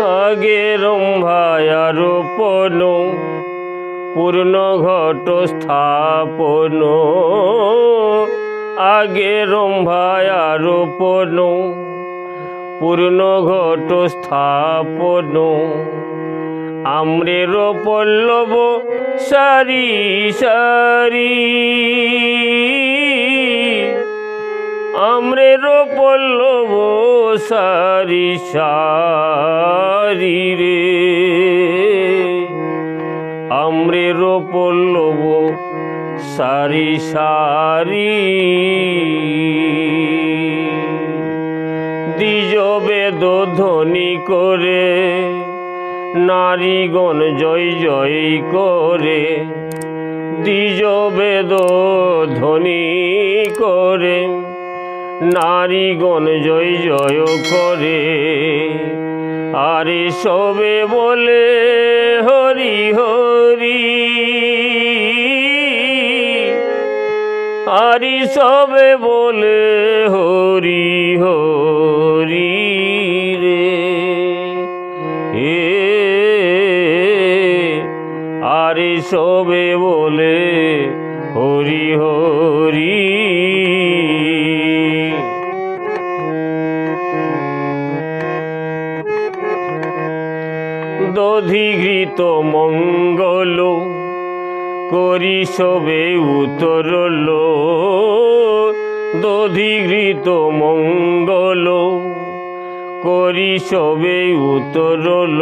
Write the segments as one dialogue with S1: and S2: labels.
S1: আগে রম্ভায়ার রোপণ পূর্ণ ঘট স্থাপন আগে রম্ভায়ার রোপণ পূর্ণ ঘট স্থাপন আম্রের পল্লব সারি সারি। আম্রের পল্লব সারি সারি রে। আম্রের পল্লব সারি সারি। দ্বিজ বেদ ধ্বনি করে, নারীগণ জয় জয় করে। দ্বিজ বেদ ধ্বনি করে নারীগণ জয় জয় করে। আরে সবে বলে হরি হরি। আরি সবে বলে হরি হরি রে। এ আরে সবে বলে হরি হরি দধিঘৃত মঙ্গল করি সবে উতরল দধিঘৃত মঙ্গল করি সবে উতরল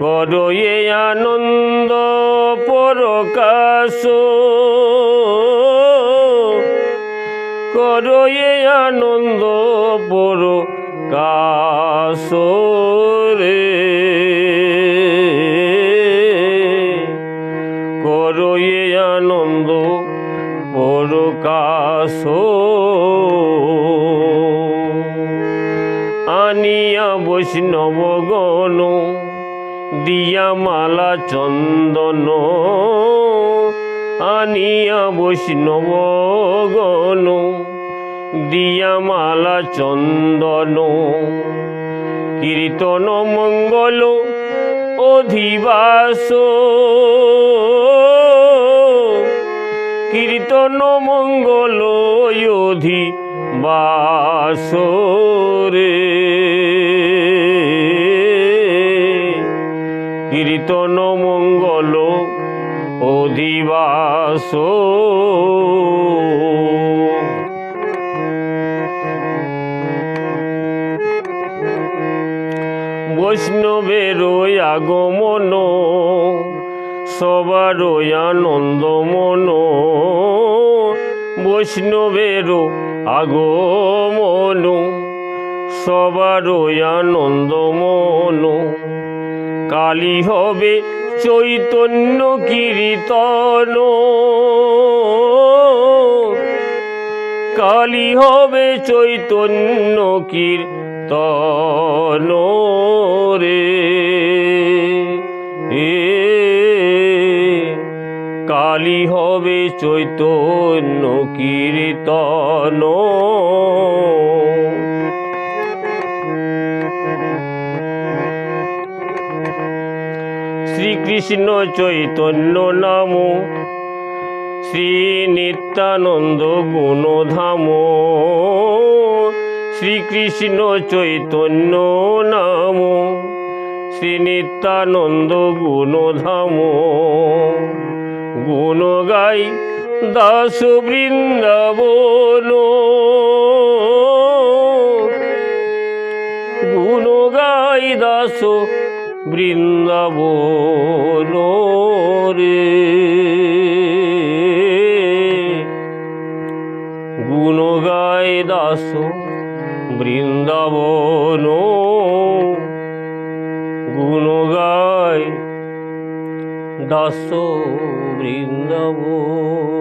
S1: করয়ে আনন্দ পরকাশ। করয়ে আনন্দ পর কাসরে। করয়ে আনন্দ পরকাশ আনিয়া বৈষ্ণব গণ, দিয়া মালা চন্দন। আনিয়া বৈষ্ণব গণ দিয়া মালা চন্দন কীর্তন মঙ্গল অধিবাস। কীর্তন মঙ্গল অধিবাস রে। কীর্তন মঙ্গল অধিবাস। বৈষ্ণবের আগমন সবার আনন্দ মন বৈষ্ণবের আগমন সবার আনন্দ মন কালী হবে চৈতন্য কীর্তন, কালী হবে চৈতন্য কীর্তন রে এ কালী হবে চৈতন্য কীর্তন। শ্রীকৃষ্ণ চৈতন্য নাম শ্রী নিত্যানন্দ গুণধাম। শ্রীকৃষ্ণ চৈতন্য নাম শ্রী নিত্যানন্দ গুণধাম। গুণ গাই দাস বৃন্দাবন। গুণ গাই দাস বৃন্দাবন রে। গুণ গায় দাস বৃন্দাবন। গুণ গায় দাস বৃন্দাবন।